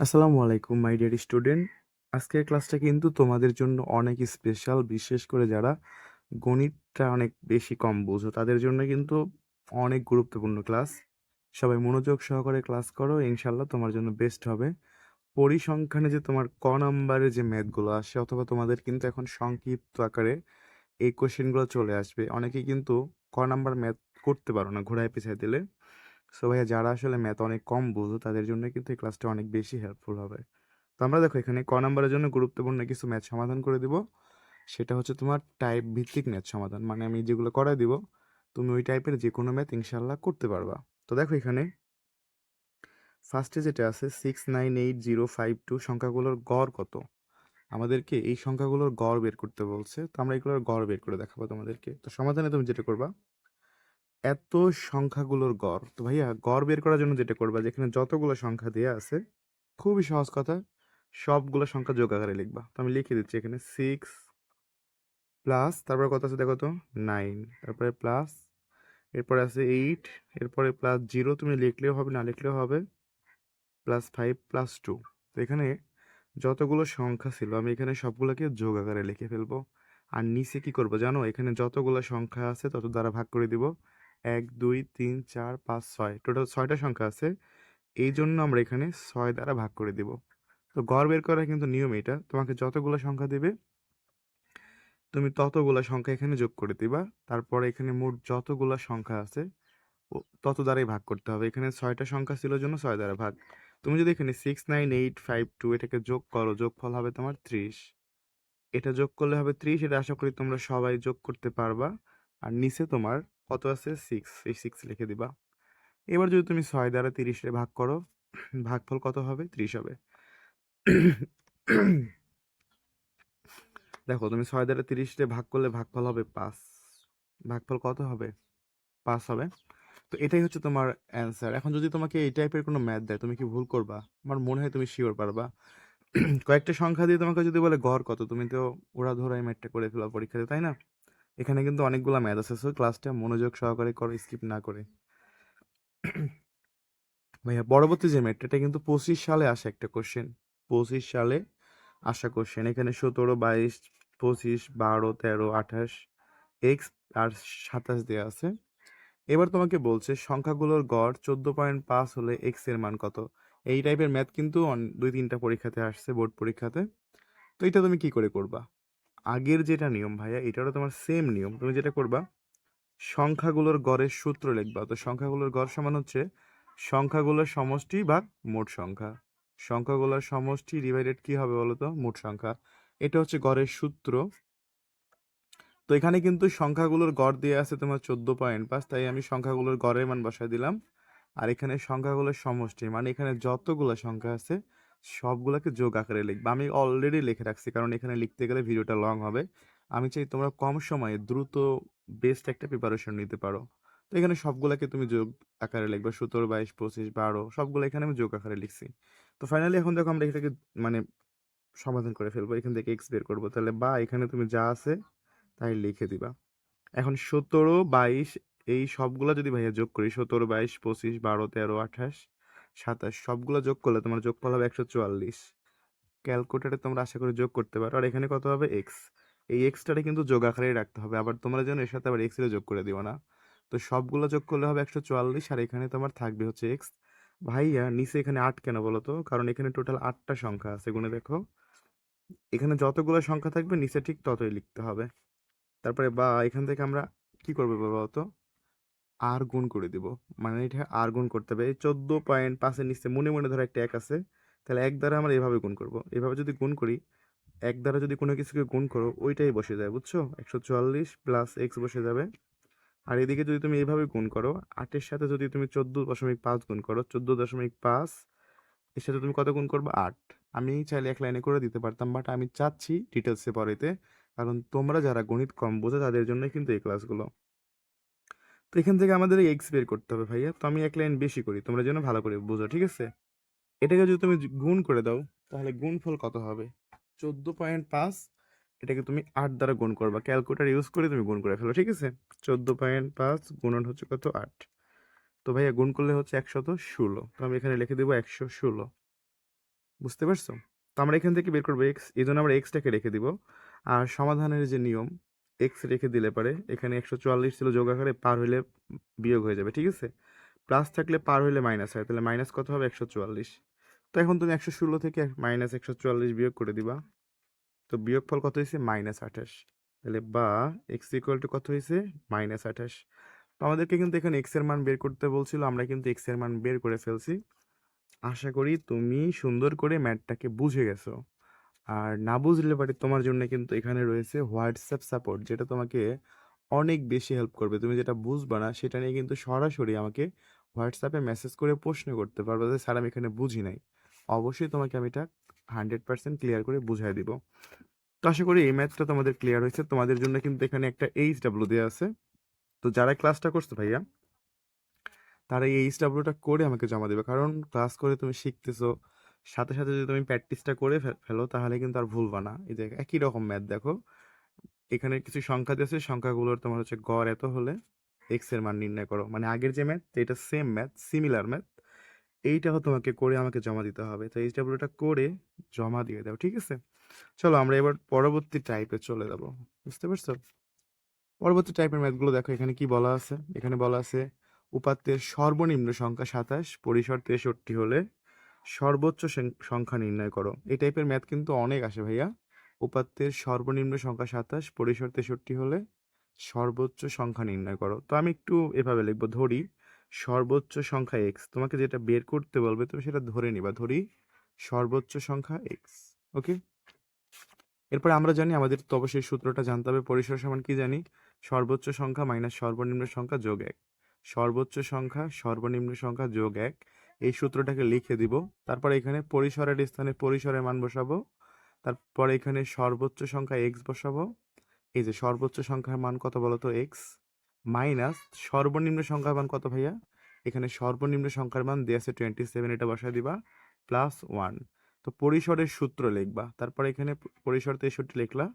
আসসালামু আলাইকুম my dear student আজকের ক্লাসটা কিন্তু তোমাদের জন্য অনেক স্পেশাল বিশেষ করে যারা গণিতটা অনেক বেশি কম বোঝো, তাদের জন্য কিন্তু অনেক গুরুত্বপূর্ণ ক্লাস সবাই মনোযোগ সহকারে ক্লাস করো ইনশাল্লাহ তোমার জন্য বেস্ট হবে। পরিসংখ্যানে যে তোমার ক নাম্বারে যে ম্যাথগুলো আসে, অথবা তোমাদের কিন্তু এখন সংক্ষিপ্ত আকারে এই কোশ্চেনগুলো চলে আসবে, অনেকেই কিন্তু ক নাম্বার ম্যাথ করতে পারো না, ঘোড়ায় পেছায় দিলে। সো ভাইয়া যারা আসলে ম্যাথ অনেক কম বোঝো, তাদের জন্য কিন্তু এই ক্লাসটা অনেক বেশি হেল্পফুল হবে। তো আমরা দেখো এখানে ক নাম্বারের জন্য গুরুত্বপূর্ণ কিছু ম্যাথ সমাধান করে দিব। সেটা হচ্ছে তোমার টাইপ ভিত্তিক ম্যাথ সমাধান। মানে আমি যেগুলো করাই দিব, তুমি ওই টাইপের যে কোনো ম্যাথ ইনশাল্লাহ করতে পারবা। তো দেখো এখানে ফার্স্টে যেটা আছে six nine eight zero five two সংখ্যাগুলোর গড় কত? আমাদেরকে এই সংখ্যাগুলোর গড় বের করতে বলছে। তো আমরা এগুলোর গড় বের করে দেখাবো তোমাদেরকে। তো সমাধানে তুমি যেটা করবা এত সংখ্যাগুলোর গড়। তো ভাইয়া, গড় বের করার জন্য যেটা করবা, যেখানে যতগুলো সংখ্যা দেওয়া আছে, খুবই সহজ কথা, সবগুলো সংখ্যা যোগ আকারে লিখবা। তো আমি লিখে দিচ্ছি এখানে সিক্স প্লাস তারপরে কত আছে দেখো তো? নাইন তারপরে প্লাস এরপরে আছে এইট এরপরে প্লাস জিরো তুমি লিখলেও হবে, না লিখলেও হবে প্লাস ফাইভ প্লাস টু তো এখানে যতগুলো সংখ্যা ছিল, আমি এখানে সবগুলোকে যোগ আকারে লিখে ফেলব। আর নিচে কি করব জানো? এখানে যতগুলো সংখ্যা আছে, তত দ্বারা ভাগ করে দিব। এক, দুই, তিন, চার, পাঁচ, ছয়। টোটাল ছয়টা সংখ্যা আছে। এই জন্য আমরা এখানে ছয় দ্বারা ভাগ করে দিব। তো গড় বের করার কিন্তু নিয়ম এটা। তোমাকে যতগুলো সংখ্যা দেবে, তুমি ততগুলো সংখ্যা এখানে যোগ করে দিবা। তারপরে এখানে মোট যতগুলো সংখ্যা আছে তত দ্বারাই ভাগ করতে হবে। এখানে ছয়টা সংখ্যা ছিল জন্য ছয় দ্বারা ভাগ। তুমি যদি এখানে six nine eight five two এটাকে যোগ করো, যোগফল হবে তোমার ত্রিশ। এটা যোগ করলে হবে ত্রিশ। এটা আশা করি তোমরা সবাই যোগ করতে পারবা। আর নিচে তোমার কত আছে? সিক্স এই সিক্স লিখে দিবা। এবার যদি তুমি ছয় দ্বারা তিরিশে ভাগ করো, ভাগফল কত হবে? ত্রিশ হবে। দেখো, তুমি ছয় দ্বারা তিরিশে ভাগ করলে ভাগফল হবে পাঁচ। ভাগফল কত হবে? পাঁচ হবে। তো এটাই হচ্ছে তোমার অ্যান্সার এখন যদি তোমাকে এই টাইপের কোনো ম্যাথ দেয়, তুমি কি ভুল করবা? আমার মনে হয় তুমি শিওর পারবা। কয়েকটা সংখ্যা দিয়ে তোমাকে যদি বলে গড় কত, তুমি তো ওরা ধরাই ম্যাথটা করে ফেলা পরীক্ষাতে, তাই না? এখানে কিন্তু অনেকগুলো ম্যাথ আছে, সো ক্লাসটা মনোযোগ সহকারে করো, স্কিপ না করে। ভাইয়া, পরবর্তী যে ম্যাথটা, এটা কিন্তু পঁচিশ সালে আসা একটা কোশ্চেন পঁচিশ সালে আসা কোশ্চেন এখানে সতেরো, বাইশ, পঁচিশ, বারো, তেরো, আঠাশ এক্স আর সাতাশ দেওয়া আছে। এবার তোমাকে বলছে, সংখ্যাগুলোর গড় চোদ্দ পয়েন্ট পাঁচ হলে এক্সের মান কত? এই টাইপের ম্যাথ কিন্তু দুই তিনটা পরীক্ষাতে আসছে, বোর্ড পরীক্ষাতে। তো এটা তুমি কি করে করবা? আগের যেটা নিয়ম ভাইয়া, এটারও তোমার সেম নিয়ম। তুমি যেটা করবা, সংখ্যাগুলোর গড়ের সূত্র লিখবা। তো সংখ্যাগুলোর গড় সমান হচ্ছে সংখ্যাগুলোর সমষ্টি ভাগ মোট সংখ্যা। সংখ্যাগুলোর সমষ্টি ডিভাইডেড কি হবে বলো তো মোট সংখ্যা। এটা হচ্ছে গড়ের সূত্র। তো এখানে কিন্তু সংখ্যাগুলোর গড় দিয়ে আছে তোমার চোদ্দ পয়েন্ট পাঁচ, তাই আমি সংখ্যাগুলোর গড়ের মান বসায় দিলাম। আর এখানে সংখ্যাগুলোর সমষ্টি মানে এখানে যতগুলো সংখ্যা আছে সবগুলোকে যোগ আকারে লিখবা। আমি অলরেডি লিখে রাখছি, কারণ এখানে লিখতে গেলে ভিডিওটা লং হবে। আমি চাই তোমরা কম সময়ে দ্রুত বেস্ট একটা প্রিপারেশন নিতে পারো। তো এখানে সবগুলোকে তুমি যোগ আকারে লিখবে, সতেরো, বাইশ, পঁচিশ, বারো, সবগুলো এখানে আমি যোগ আকারে লিখছি। তো ফাইনালি এখন দেখো আমরা এটাকে মানে সমাধান করে ফেলব, এখান থেকে এক্স বের করব। তাহলে বা এখানে তুমি যা আছে তাই লিখে দিবা। এখন সতেরো, বাইশ, এই সবগুলো যদি ভাইয়া যোগ করি, সতেরো, বাইশ, পঁচিশ, বারো, তেরো, আঠাশ সাতাশ, সবগুলো যোগ করলে তোমার যোগফল হবে একশো চুয়াল্লিশ। ক্যালকুলেটারে তোমরা আশা করি যোগ করতে পারো। আর এখানে কত হবে? এক্স এই এক্সটারে কিন্তু যোগ আকারেই রাখতে হবে। আবার তোমরা যেন এর সাথে আবার এক্সের যোগ করে দিও না। তো সবগুলো যোগ করলে হবে একশো চুয়াল্লিশ আর এখানে তোমার থাকবে হচ্ছে এক্স ভাইয়া, নিচে এখানে আট কেন বলো তো? কারণ এখানে টোটাল আটটা সংখ্যা আছে, গুনে দেখো। এখানে যতগুলো সংখ্যা থাকবে, নিচে ঠিক ততই লিখতে হবে। তারপরে বা এখান থেকে আমরা কি করব বলতো আর গুণ করে দিব। মানে এটা আর গুণ করতে হবে। চোদ্দ পয়েন্ট পাঁচের নিচে মনে মনে ধরো একটা এক আছে, তাহলে এক দ্বারা আমরা এভাবে গুণ করব। এভাবে যদি গুণ করি, এক দ্বারা যদি কোনো কিছুকে গুণ করো, ওইটাই বসে যায়, বুঝছ? একশো চুয়াল্লিশ প্লাস এক্স বসে যাবে। আর এদিকে যদি তুমি এইভাবে গুণ করো আটের সাথে যদি তুমি চোদ্দ দশমিক পাঁচ গুণ করো, চোদ্দ দশমিক পাঁচ, এর সাথে তুমি কত গুণ করবে? আট। আমি চাইলে এক লাইনে করে দিতে পারতাম বাট আমি চাচ্ছি ডিটেলসে পড়াইতে। কারণ তোমরা যারা গণিত কম বোঝো, তাদের জন্য কিন্তু এই ক্লাসগুলো তো এখান থেকে আমাদের এক্স বের করতে হবে ভাইয়া। তো আমি এক লাইন বেশি করি, তোমরা যেন ভালো করে বুঝো, ঠিক আছে? এটাকে যদি তুমি গুণ করে দাও, তাহলে গুণফল কত হবে? চোদ্দ পয়েন্ট পাঁচ। এটাকে তুমি আট দ্বারা গুণ করবা ক্যালকুলেটার ইউজ করে তুমি গুণ করে ফেলো, ঠিক আছে? চোদ্দ পয়েন্ট পাঁচ গুণন হচ্ছে কত? আট। তো ভাইয়া গুণ করলে হচ্ছে একশত ষোলো। তো আমি এখানে লিখে দেবো একশো ষোলো। বুঝতে পারছ? তো আমরা এখান থেকে বের করব এক্স এই জন্য আমরা এক্সটাকে রেখে দিব। আর সমাধানের যে নিয়ম এক্স রেখে দিলে পারে। এখানে একশো চুয়াল্লিশ ছিল যোগ আকারে, পার হইলে বিয়োগ হয়ে যাবে, ঠিক আছে? প্লাস থাকলে পার হইলে মাইনাস হয়, তাহলে মাইনাস কত হবে? একশো চুয়াল্লিশ। তো এখন তুমি একশো ষোলো থেকে মাইনাস একশো চুয়াল্লিশ বিয়োগ করে দিবা। তো বিয়োগফল কত হয়েছে মাইনাস আঠাশ। তাহলে বা এক্স ইকুয়াল টু কত হয়েছে মাইনাস আঠাশ। তো আমাদেরকে কিন্তু এখানে এক্সের মান বের করতে বলছিল, আমরা কিন্তু এক্সের মান বের করে ফেলছি। আশা করি তুমি সুন্দর করে ম্যাথটাকে বুঝে গেছো। আর না বুঝলে পারে তোমার জন্য কিন্তু এখানে রয়েছে হোয়াটসঅ্যাপ সাপোর্ট যেটা তোমাকে অনেক বেশি হেল্প করবে। তুমি যেটা বুঝবা না, সেটা নিয়ে কিন্তু সরাসরি আমাকে হোয়াটসঅ্যাপে মেসেজ করে প্রশ্ন করতে পারবে যে, স্যার, আমি এখানে বুঝি নাই। অবশ্যই তোমাকে আমি এটা হান্ড্রেড পার্সেন্ট ক্লিয়ার করে বুঝাই দিব। তো আশা করি এই ম্যাথটা তোমাদের ক্লিয়ার হয়েছে। তোমাদের জন্য কিন্তু এখানে একটা এইচ ডাব্লিউ দেওয়া আছে। তো যারা ক্লাসটা করছ ভাইয়া, তারা এই এইচ ডাব্লিউটা করে আমাকে জমা দেবে। কারণ ক্লাস করে তুমি শিখতেছো সাথে সাথে যদি তুমি প্র্যাকটিসটা করে ফেলো, তাহলে কিন্তু আর ভুলবা না। এই যে একই রকম ম্যাথ দেখো। এখানে কিছু সংখ্যা দিয়েছে, সংখ্যাগুলোর তোমার হচ্ছে গড় এত হলে এক্সের মান নির্ণয় করো। মানে আগের যে ম্যাথ এটা সেম ম্যাথ সিমিলার ম্যাথ এইটাও তোমাকে করে আমাকে জমা দিতে হবে। তো এইচ ডাব্লিউটা করে জমা দিয়ে দাও, ঠিক আছে? চলো আমরা এবার পরবর্তী টাইপে চলে যাব, বুঝতে পারছ? পরবর্তী টাইপের ম্যাথগুলো দেখো, এখানে কি বলা আছে? এখানে বলা আছে, উপাত্তের সর্বনিম্ন সংখ্যা সাতাশ, পরিসর তেষট্টি হলে সর্বোচ্চ সংখ্যা নির্ণয় করো। এই টাইপের ম্যাথ কিন্তু অনেক আসে ভাইয়া। উপাত্তের সর্বনিম্ন সংখ্যা সাতাশ, পরিসর তেষট্টি হলে সর্বোচ্চ সংখ্যা নির্ণয় করো। তো আমি একটু এভাবে লিখব, ধরি, সর্বোচ্চ সংখ্যা এক্স তোমাকে যেটা বের করতে বলবে তুমি সেটা ধরে নিবা, ধরি, সর্বোচ্চ সংখ্যা এক্স ওকে এরপর আমরা জানি আমাদের তো অবশ্যই সূত্রটা জানতে হবে, পরিসর সমান কি জানি? সর্বোচ্চ সংখ্যা মাইনাস সর্বনিম্ন সংখ্যা যোগ এক। সর্বোচ্চ সংখ্যা সর্বনিম্ন সংখ্যা যোগ এক। এই সূত্রটাকে লিখে দিব। তারপর এখানে পরিসরের স্থানে পরিসরের মান বসাবো। তারপর এখানে সর্বোচ্চ সংখ্যা এক্স বসাবো। এই যে সর্বোচ্চ সংখ্যার মান কত বলতো এক্স মাইনাস সর্বনিম্ন সংখ্যার মান কত ভাইয়া? এখানে সর্বনিম্ন সংখ্যার মান দিয়ে আছে টোয়েন্টি সেভেন এটা বসায় দিবা। প্লাস ওয়ান তো পরিসরের সূত্র লিখবা। তারপর এখানে পরিসর তেষট্টি লিখলা।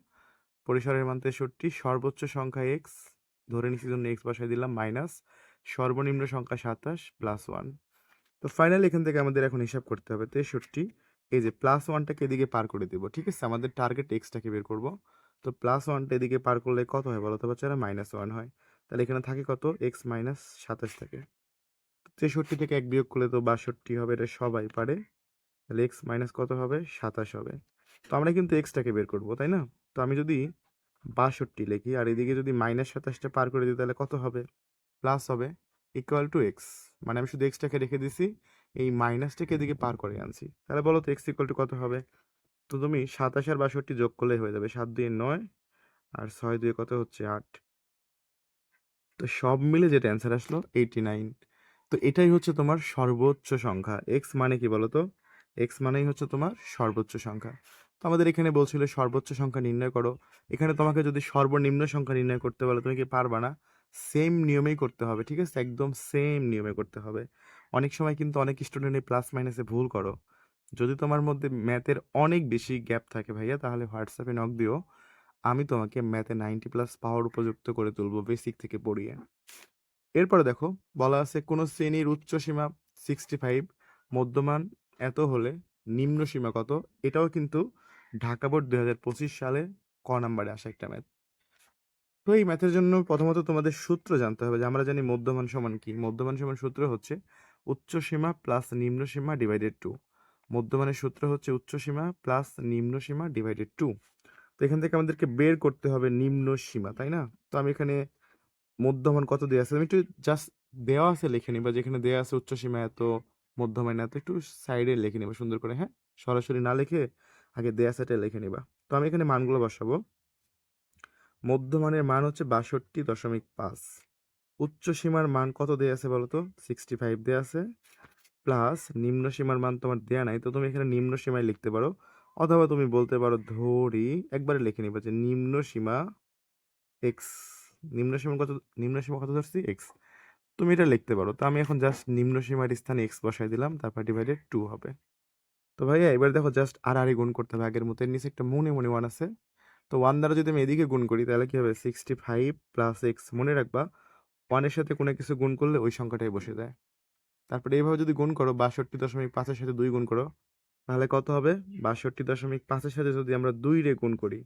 পরিসরের মান তেষট্টি, সর্বোচ্চ সংখ্যা এক্স ধরে নিচ্ছি জন্য এক্স বসাই দিলাম, মাইনাস সর্বনিম্ন সংখ্যা সাতাশ প্লাস ওয়ান তো ফাইনালি এখান থেকে আমাদের এখন হিসাব করতে হবে তেষট্টি। এই যে প্লাস ওয়ানটাকে এদিকে পার করে দিব, ঠিক আছে? আমাদের টার্গেট এক্সটাকে বের করব। তো প্লাস ওয়ানটা এদিকে পার করলে কত হয় বলো তো বাচ্চারা? মাইনাস ওয়ান হয়। তাহলে এখানে থাকে কত? এক্স মাইনাস সাতাশ থাকে। তেষট্টি থেকে এক বিয়োগ করলে তো বাষট্টি হবে, এটা সবাই পারে। তাহলে এক্স মাইনাস কত হবে? সাতাশ হবে। তো আমরা কিন্তু এক্সটাকে বের করব, তাই না? তো আমি যদি বাষট্টি লিখি আর এদিকে যদি মাইনাস সাতাশটা পার করে দিই তাহলে কত হবে? প্লাস হবে ইকুয়াল টু এক্স মানে আমি শুধু এক্সটাকে রেখে দিছি, এই মাইনাসটাকে এদিকে পার করে আনছি। তাহলে বলো তো এক্স ইকুয়াল টু কত হবে? তো তুমি সাতাশ আর বাষট্টি যোগ করলেই হয়ে যাবে সাত দুই নয় আর ছয় দুই কত হচ্ছে আট। তো সব মিলে যেটা অ্যান্সার আসলো এইটি নাইন তো এটাই হচ্ছে তোমার সর্বোচ্চ সংখ্যা। এক্স মানে কি বলো তো? এক্স মানেই হচ্ছে তোমার সর্বোচ্চ সংখ্যা। তো আমাদের এখানে বলছিল সর্বোচ্চ সংখ্যা নির্ণয় করো। এখানে তোমাকে যদি সর্বনিম্ন সংখ্যা নির্ণয় করতে বলো, তুমি কি পারবা না? সেম নিয়মেই করতে হবে, ঠিক আছে? একদম সেম নিয়মে করতে হবে। অনেক সময় কিন্তু অনেক স্টুডেন্ট প্লাস মাইনাসে ভুল করো। যদি তোমার মধ্যে ম্যাথের অনেক বেশি গ্যাপ থাকে ভাইয়া, তাহলে হোয়াটসঅ্যাপে নক দিও। আমি তোমাকে ম্যাথে নাইনটি প্লাস পাওয়ার উপযুক্ত করে তুলবো বেসিক থেকে পড়িয়ে। এরপরে দেখো, বলা আছে কোনো শ্রেণির উচ্চ সীমা সিক্সটি ফাইভ মধ্যমান এত হলে নিম্ন সীমা কত? এটাও কিন্তু ঢাকা বোর্ড দুই হাজার পঁচিশ সালে ক নাম্বারে আসা একটা ম্যাথ তো এই ম্যাথের জন্য প্রথমত তোমাদের সূত্র জানতে হবে যে আমরা জানি মধ্যমান সমান কি? মধ্যমান সমান সূত্র হচ্ছে উচ্চ সীমা প্লাস নিম্ন সীমা ডিভাইডেড টু মধ্যমানের সূত্র হচ্ছে উচ্চ সীমা প্লাস নিম্ন সীমা ডিভাইডেড টু তো এখান থেকে আমাদেরকে বের করতে হবে নিম্ন সীমা, তাই না? তো আমি এখানে মধ্যমান কত দেওয়া আছে? আমি একটু জাস্ট দেওয়া আছে লিখে নিবা, যেখানে দেওয়া আছে উচ্চ সীমা এত মধ্যমান এত, একটু সাইডে লিখে নিবা সুন্দর করে হ্যাঁ? সরাসরি না লিখে আগে দেওয়া সেটা লিখে নিবা। তো আমি এখানে মানগুলো বসাবো। মধ্যমানের মান হচ্ছে বাষট্টি দশমিক পাঁচ। উচ্চ সীমার মান কত দেওয়া আছে বলো তো সিক্সটি ফাইভ দেওয়া আছে। প্লাস নিম্ন সীমার মান তোমার দেয়া নাই, তো তুমি এখানে নিম্ন সীমায় লিখতে পারো। অথবা তুমি বলতে পারো ধরি, একবারে লিখে নিবা যে নিম্ন সীমা এক্স নিম্ন সীমা কত, নিম্ন সীমা কত ধরছি? এক্স তুমি এটা লিখতে পারো। তো আমি এখন জাস্ট নিম্ন সীমার স্থানে এক্স বসাই দিলাম, তারপর ডিভাইডেড টু হবে। তো ভাইয়া, এবার দেখো জাস্ট আর আরই গুণ করতে হবে আগের মতো। এর নিচে একটা মনে মনে ওয়ান আছে। তো ওয়ান দ্বারা যদি আমি এদিকে গুণ করি, তাহলে কি হবে? সিক্সটি ফাইভ প্লাস এক্স মনে রাখবা ওয়ানের সাথে কোনো কিছু গুণ করলে ওই সংখ্যাটাই বসে যায়। তারপরে এইভাবে যদি গুণ করো, বাষট্টি দশমিক পাঁচের সাথে দুই গুণ করো, তাহলে কত হবে? বাষট্টি দশমিক পাঁচের সাথে যদি আমরা দুই রে গুণ করি,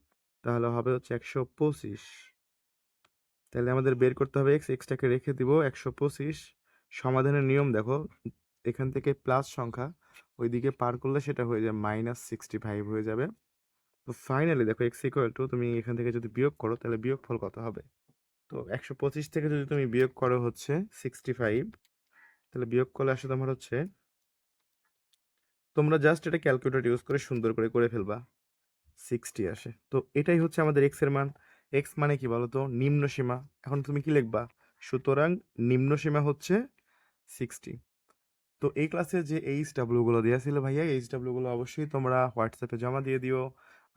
তাহলে হবে হচ্ছে একশো পঁচিশ। তাহলে আমাদের বের করতে হবে এক্স এক্সটাকে রেখে দিব একশো পঁচিশ। সমাধানের নিয়ম দেখো, এখান থেকে প্লাস সংখ্যা, ওইদিকে পার করলে সেটা হয়ে যাবে মাইনাস সিক্সটি ফাইভ হয়ে যাবে। তো ফাইনালি দেখো এক্স ইকুয়াল টু তুমি এখান থেকে যদি বিয়োগ করো, তাহলে বিয়োগ ফল কত হবে? তো একশো পঁচিশ থেকে যদি তুমি বিয়োগ করো হচ্ছে সিক্সটি ফাইভ তাহলে বিয়োগ করলে আসলে তোমার হচ্ছে তোমরা জাস্ট এটা ক্যালকুলেটর ইউজ করে সুন্দর করে করে ফেলবা। সিক্সটি আসে। তো এটাই হচ্ছে আমাদের এক্সের মান। এক্স মানে কি বলো তো নিম্ন সীমা। এখন তুমি কি লিখবা? সুতরাং নিম্ন সীমা হচ্ছে সিক্সটি তো এই ক্লাসে যে এইচ ডাব্লিউগুলো দেওয়া ছিল ভাইয়া এইচ ডাব্লিউগুলো অবশ্যই তোমরা হোয়াটসঅ্যাপে জমা দিয়ে দিও।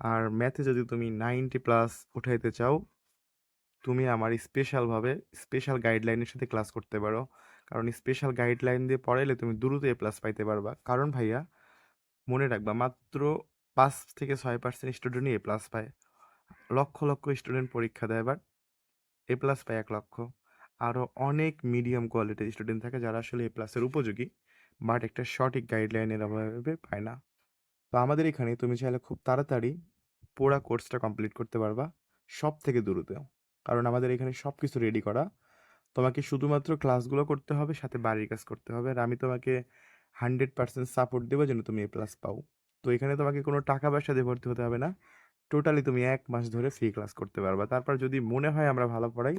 আর ম্যাথে যদি তুমি নাইনটি প্লাস উঠাইতে চাও, তুমি আমার স্পেশালভাবে স্পেশাল গাইডলাইনের সাথে ক্লাস করতে পারো। কারণ স্পেশাল গাইডলাইন দিয়ে পড়াইলে তুমি দ্রুত এ প্লাস পাইতে পারবা। কারণ ভাইয়া, মনে রাখবা মাত্র পাঁচ থেকে ছয় পার্সেন্ট স্টুডেন্টই এ প্লাস পায়। লক্ষ লক্ষ স্টুডেন্ট পরীক্ষা দেয় বাট এ প্লাস পায় এক লক্ষ। আরও অনেক মিডিয়াম কোয়ালিটির স্টুডেন্ট থাকে যারা আসলে এ প্লাসের উপযোগী বাট একটা সঠিক গাইডলাইনের অভাবে পায় না। তো আমাদের এখানে তুমি চাইলে খুব তাড়াতাড়ি পুরা কোর্সটা কমপ্লিট করতে পারবা সব থেকে দ্রুত। কারণ আমাদের এখানে সব কিছু রেডি করা। তোমাকে শুধুমাত্র ক্লাসগুলো করতে হবে, সাথে বাড়ির কাজ করতে হবে। আর আমি তোমাকে হান্ড্রেড পার্সেন্ট সাপোর্ট দেবো যেন তুমি এ প্লাস পাও। তো এখানে তোমাকে কোনো টাকা পয়সা দিয়ে ভর্তি হতে হবে না। টোটালি তুমি এক মাস ধরে ফ্রি ক্লাস করতে পারবা। তারপর যদি মনে হয় আমরা ভালো পড়াই,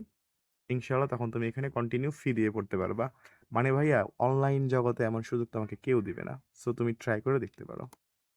ইনশাআল্লাহ তখন তুমি এখানে কন্টিনিউ ফি দিয়ে পড়তে পারবা। মানে ভাইয়া অনলাইন জগতে এমন সুযোগ তোমাকে কেউ দিবে না। সো তুমি ট্রাই করে দেখতে পারো।